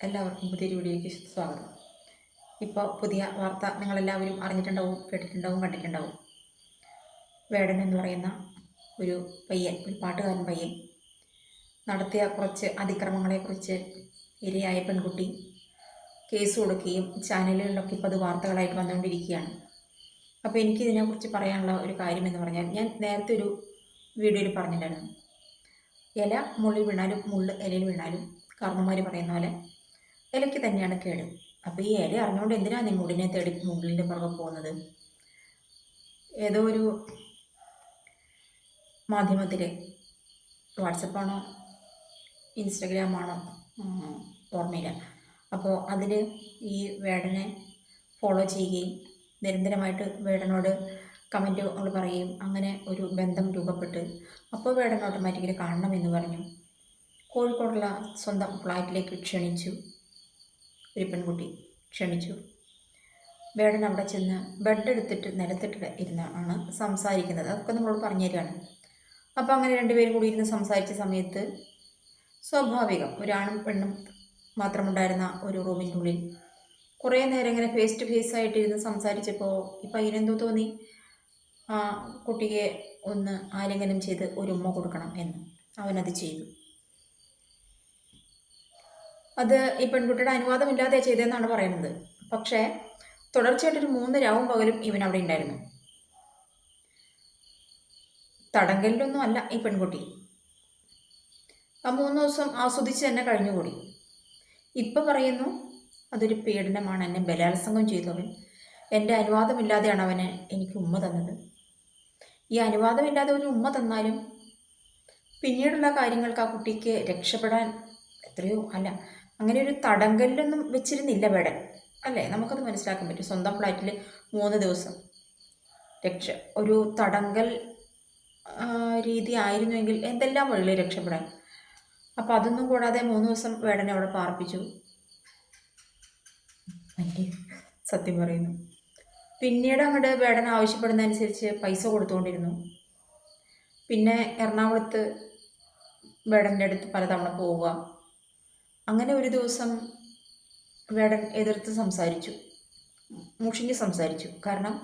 എല്ലാവർക്കും പുതിയ വീഡിയോയ്ക്ക് സ്വാഗതം. ഇപ്പോൾ പുതിയ വാർത്ത നിങ്ങളെല്ലാവരും അറിഞ്ഞിട്ടുണ്ടാവും കേട്ടിട്ടുണ്ടാവും കണ്ടിട്ടുണ്ടാവും. വേടൻ എന്ന് പറയുന്ന ഒരു പയ്യൻ ഒരു പാട്ടുകാരൻ പയ്യൻ നടത്തിയ കുറച്ച് അതിക്രമങ്ങളെക്കുറിച്ച് ഇരയായ പെൺകുട്ടി കേസ് കൊടുക്കുകയും ചാനലുകളിലൊക്കെ ഇപ്പോൾ അത് വാർത്തകളായിട്ട് വന്നുകൊണ്ടിരിക്കുകയാണ്. അപ്പോൾ എനിക്കിതിനെക്കുറിച്ച് പറയാനുള്ള ഒരു കാര്യം എന്ന് പറഞ്ഞാൽ ഞാൻ നേരത്തെ ഒരു വീഡിയോയിൽ പറഞ്ഞിട്ടുണ്ടായിരുന്നു. ഇല മുള്ളിൽ വീണാലും മുള്ള് ഇലയിൽ വീണാലും കാരണന്മാർ പറയുന്ന പോലെ ഇലയ്ക്ക് തന്നെയാണ് കേട് അപ്പോൾ ഈ ഇല അറിഞ്ഞുകൊണ്ട് എന്തിനാണ് നീ മുടിനെ തേടി മുകളിന്റെ പുറകെ പോകുന്നത്? ഏതോ ഒരു മാധ്യമത്തിൽ വാട്സപ്പാണോ ഇൻസ്റ്റഗ്രാമാണോ ഓർമ്മയില്ല. അപ്പോൾ അതിൽ ഈ വേടനെ ഫോളോ ചെയ്യുകയും നിരന്തരമായിട്ട് വേടനോട് കമന്റുകൾ പറയുകയും അങ്ങനെ ഒരു ബന്ധം രൂപപ്പെട്ട് അപ്പോൾ വേടൻ ഓട്ടോമാറ്റിക്കലി കാണണമെന്ന് പറഞ്ഞു. കോഴിക്കോടുള്ള സ്വന്തം ഫ്ലാറ്റിലേക്ക് ക്ഷണിച്ചു. ഒരു പെൺകുട്ടി ക്ഷണിച്ചു വേടൻ അവിടെ ചെന്ന് ബെഡ് എടുത്തിട്ട് നിലത്തിട്ട് ഇരുന്നാണ് സംസാരിക്കുന്നത്. അതൊക്കെ നമ്മളോട് പറഞ്ഞു തരികയാണ്. അപ്പോൾ അങ്ങനെ രണ്ടുപേരും കൂടി ഇരുന്ന് സംസാരിച്ച സമയത്ത് സ്വാഭാവികം ഒരാണും പെണ്ണും മാത്രമുണ്ടായിരുന്ന ഒരു റൂമിന്റെ ഉള്ളിൽ കുറേ നേരം ഇങ്ങനെ ഫേസ് ടു ഫേസ് ആയിട്ട് ഇരുന്ന് സംസാരിച്ചപ്പോൾ ഇപ്പം അതിനെന്തോ തോന്നി? ആ കുട്ടിയെ ഒന്ന് ആലിംഗനം ചെയ്ത് ഒരു ഉമ്മ കൊടുക്കണം എന്ന്. അവനത് ചെയ്തു. അത് ഈ പെൺകുട്ടിയുടെ അനുവാദമില്ലാതെ ചെയ്തതെന്നാണ് പറയുന്നത്. പക്ഷേ തുടർച്ചയായിട്ടൊരു മൂന്ന് രാവും പകലും ഇവൻ അവിടെ ഉണ്ടായിരുന്നു. തടങ്കലിലൊന്നും അല്ല ഈ പെൺകുട്ടി. ആ മൂന്ന് ദിവസം ആസ്വദിച്ച് തന്നെ കഴിഞ്ഞുകൂടി. ഇപ്പം പറയുന്നു അതൊരു പീഡനമാണ്. എന്നെ ബലാത്സംഗം ചെയ്തവൻ. എന്റെ അനുവാദമില്ലാതെയാണ് അവന് എനിക്ക് ഉമ്മ തന്നത്. ഈ അനുവാദമില്ലാതെ ഒരു ഉമ്മ തന്നാലും പിന്നീടുള്ള കാര്യങ്ങൾക്ക് ആ കുട്ടിക്ക് രക്ഷപ്പെടാൻ എത്രയോ അല്ല അങ്ങനെ ഒരു തടങ്കലിലൊന്നും വെച്ചിരുന്നില്ല വേടൻ അല്ലേ? നമുക്കത് മനസ്സിലാക്കാൻ പറ്റും. സ്വന്തം ഫ്ലാറ്റിൽ മൂന്ന് ദിവസം രക്ഷ. ഒരു തടങ്കൽ രീതി ആയിരുന്നുവെങ്കിൽ എന്തെല്ലാം വഴിയിൽ രക്ഷപ്പെടാൻ? അപ്പോൾ അതൊന്നും കൂടാതെ മൂന്ന് ദിവസം വേടനെ അവിടെ പാർപ്പിച്ചു. സത്യം പറയുന്നു. പിന്നീട് അങ്ങോട്ട് വേടൻ ആവശ്യപ്പെടുന്നതനുസരിച്ച് പൈസ കൊടുത്തുകൊണ്ടിരുന്നു. പിന്നെ എറണാകുളത്ത് വേടന്റെ അടുത്ത് പലതവണ പോവുക. അങ്ങനെ ഒരു ദിവസം വേടൻ എതിർത്ത് സംസാരിച്ചു. മുഷിഞ്ഞ് സംസാരിച്ചു. കാരണം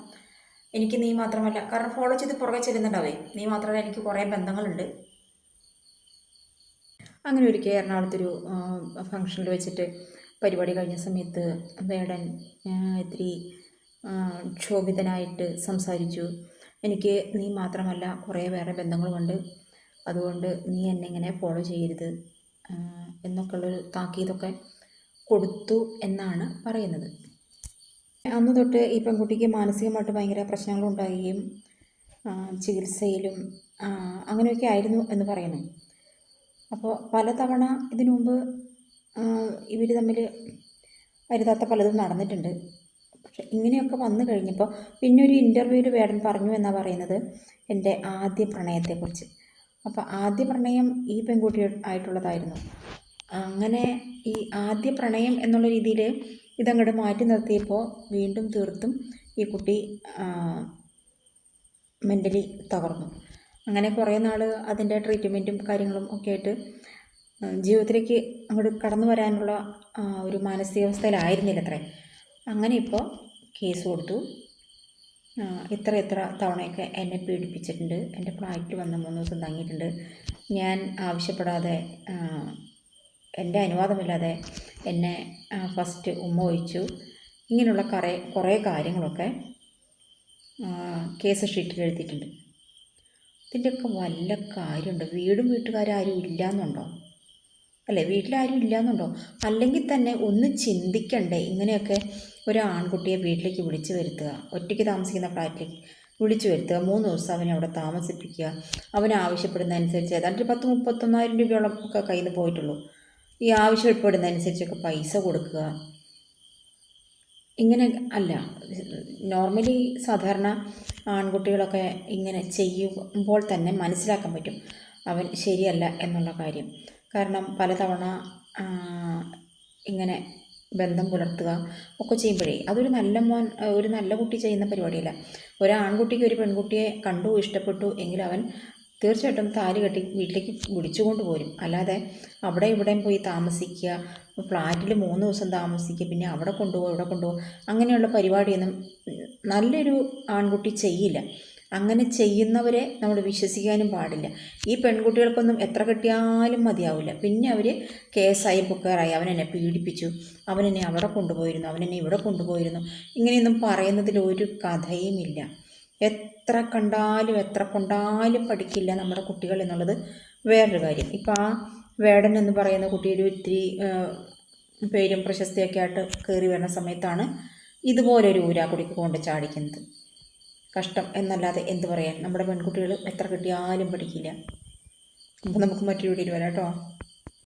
എനിക്ക് നീ മാത്രമല്ല കാരണം ഫോളോ ചെയ്ത് പുറകെ ചെല്ലുന്നുണ്ടാവേ. നീ മാത്രമല്ല എനിക്ക് കുറേ ബന്ധങ്ങളുണ്ട്. അങ്ങനെ ഒരിക്കൽ എറണാകുളത്തൊരു ഫംഗ്ഷനിൽ വെച്ചിട്ട് പരിപാടി കഴിഞ്ഞ സമയത്ത് വേടൻ ഇത്തിരി ക്ഷോഭിതനായിട്ട് സംസാരിച്ചു. എനിക്ക് നീ മാത്രമല്ല കുറേ വേറെ ബന്ധങ്ങളുമുണ്ട്. അതുകൊണ്ട് നീ എന്നെ ഇങ്ങനെ ഫോളോ ചെയ്യരുത്. എന്നൊക്കെയുള്ളൊരു താക്കീതൊക്കെ കൊടുത്തു എന്നാണ് പറയുന്നത്. അന്ന് തൊട്ട് ഈ പെൺകുട്ടിക്ക് മാനസികമായിട്ട് ഭയങ്കര പ്രശ്നങ്ങളുണ്ടാകുകയും ചികിത്സയിലും അങ്ങനെയൊക്കെ ആയിരുന്നു എന്ന് പറയുന്നു. അപ്പോൾ പലതവണ ഇതിനു മുമ്പ് ഇവർ തമ്മിൽ വരുതാത്ത പലതും നടന്നിട്ടുണ്ട്. പക്ഷെ ഇങ്ങനെയൊക്കെ വന്നു കഴിഞ്ഞപ്പോൾ പിന്നെ ഒരു ഇന്റർവ്യൂവിൽ വേടൻ പറഞ്ഞു എന്നാണ് പറയുന്നത് എന്റെ ആദ്യ പ്രണയത്തെക്കുറിച്ച്. അപ്പോൾ ആദ്യ പ്രണയം ഈ പെൺകുട്ടി ആയിട്ടുള്ളതായിരുന്നു. അങ്ങനെ ഈ ആദ്യ പ്രണയം എന്നുള്ള രീതിയിൽ ഇതങ്ങോട്ട് മാറ്റി നിർത്തിയപ്പോൾ വീണ്ടും തീർത്തും ഈ കുട്ടി മെന്റലി തകർന്നു. അങ്ങനെ കുറേ നാൾ അതിന്റെ ട്രീറ്റ്മെന്റും കാര്യങ്ങളും ഒക്കെ ആയിട്ട് ജീവിതത്തിലേക്ക് അങ്ങോട്ട് കടന്നു വരാനുള്ള ഒരു മാനസികാവസ്ഥയിലായിരുന്നില്ല അത്രേ അങ്ങനെ ഇപ്പോൾ കേസ് കൊടുത്തു. ഇത്ര ഇത്ര തവണയൊക്കെ എന്നെ പീഡിപ്പിച്ചിട്ടുണ്ട്. എന്റെ ഫ്ലാറ്റിൽ വന്ന് മൂന്ന് ദിവസം തങ്ങിയിട്ടുണ്ട്. ഞാൻ ആവശ്യപ്പെടാതെ എന്റെ അനുവാദമില്ലാതെ എന്നെ ഫസ്റ്റ് ഉമ്മ ഒഴിച്ചു. ഇങ്ങനെയുള്ള കുറേ കുറേ കാര്യങ്ങളൊക്കെ കേസ് ഷീറ്റിൽ എഴുതിയിട്ടുണ്ട്. ഇതിന്റെയൊക്കെ വല്ല കാര്യമുണ്ടോ? വീടും വീട്ടുകാരും ആരും ഇല്ലയെന്നുണ്ടോ അല്ലേ വീട്ടിലാരും ഇല്ലയെന്നുണ്ടോ അല്ലെങ്കിൽ തന്നെ ഒന്ന് ചിന്തിക്കണ്ടേ ഇങ്ങനെയൊക്കെ ഒരു ആൺകുട്ടിയെ വീട്ടിലേക്ക് വിളിച്ചു വരുത്തുക ഒറ്റയ്ക്ക് താമസിക്കുന്ന ഫ്ലാറ്റിലേക്ക് വിളിച്ചു വരുത്തുക മൂന്ന് ദിവസം അവനെ അവിടെ താമസിപ്പിക്കുക അവൻ ആവശ്യപ്പെടുന്ന അനുസരിച്ച് ഏതാണ്ട് ഒരു പത്ത് മുപ്പത്തൊന്നായിരം രൂപയോളം ഒക്കെ കയ്യിൽ നിന്ന് പോയിട്ടുള്ളൂ. ഈ ആവശ്യപ്പെടുന്നതനുസരിച്ചൊക്കെ പൈസ കൊടുക്കുക. ഇങ്ങനെ അല്ല നോർമലി സാധാരണ ആൺകുട്ടികളൊക്കെ ഇങ്ങനെ ചെയ്യുമ്പോൾ തന്നെ മനസ്സിലാക്കാൻ പറ്റും അവൻ ശരിയല്ല എന്നുള്ള കാര്യം. കാരണം പലതവണ ഇങ്ങനെ ബന്ധം പുലർത്തുക ഒക്കെ ചെയ്യുമ്പോഴേ അതൊരു നല്ല മോൻ ഒരു നല്ല കുട്ടി ചെയ്യുന്ന പരിപാടിയല്ല. ഒരു ആൺകുട്ടിക്ക് ഒരു പെൺകുട്ടിയെ കണ്ടു ഇഷ്ടപ്പെട്ടു എങ്കിൽ അവൻ തീർച്ചയായിട്ടും താലി കെട്ടി വീട്ടിലേക്ക് വിളിച്ചുകൊണ്ട് പോരും അല്ലാതെ അവിടെ ഇവിടെയും പോയി താമസിക്കുക ഫ്ലാറ്റിൽ മൂന്ന് ദിവസം താമസിക്കുക പിന്നെ അവിടെ കൊണ്ടുപോകും ഇവിടെ കൊണ്ടുപോകും അങ്ങനെയുള്ള പരിപാടിയൊന്നും നല്ലൊരു ആൺകുട്ടി ചെയ്യില്ല. അങ്ങനെ ചെയ്യുന്നവരെ നമ്മൾ വിശ്വസിക്കാനും പാടില്ല. ഈ പെൺകുട്ടികൾക്കൊന്നും എത്ര കിട്ടിയാലും മതിയാവില്ല. പിന്നെ അവർ കേസായി ബുക്കാറായി അവനെന്നെ പീഡിപ്പിച്ചു. അവനെന്നെ അവിടെ കൊണ്ടുപോയിരുന്നു. അവനെന്നെ ഇവിടെ കൊണ്ടുപോയിരുന്നു. ഇങ്ങനെയൊന്നും പറയുന്നതിൽ ഒരു കഥയുമില്ല. എത്ര കണ്ടാലും എത്ര കൊണ്ടാലും പഠിക്കില്ല നമ്മുടെ കുട്ടികൾ എന്നുള്ളത് വേറൊരു കാര്യം. ഇപ്പോൾ ആ വേടൻ എന്ന് പറയുന്ന കുട്ടിയുടെ ഒത്തിരി പേരും പ്രശസ്തിയൊക്കെ ആയിട്ട് കയറി വരുന്ന സമയത്താണ് ഇതുപോലൊരു ഊരാക്കുടിക്ക് കൊണ്ട് ചാടിക്കുന്നത്. കഷ്ടം എന്നല്ലാതെ എന്ത് പറയാൻ? നമ്മുടെ പെൺകുട്ടികൾ എത്ര കിട്ടിയാലും പഠിക്കില്ല. അപ്പോൾ നമുക്ക് മറ്റൊരു വീഡിയോയിൽ വരാം കേട്ടോ.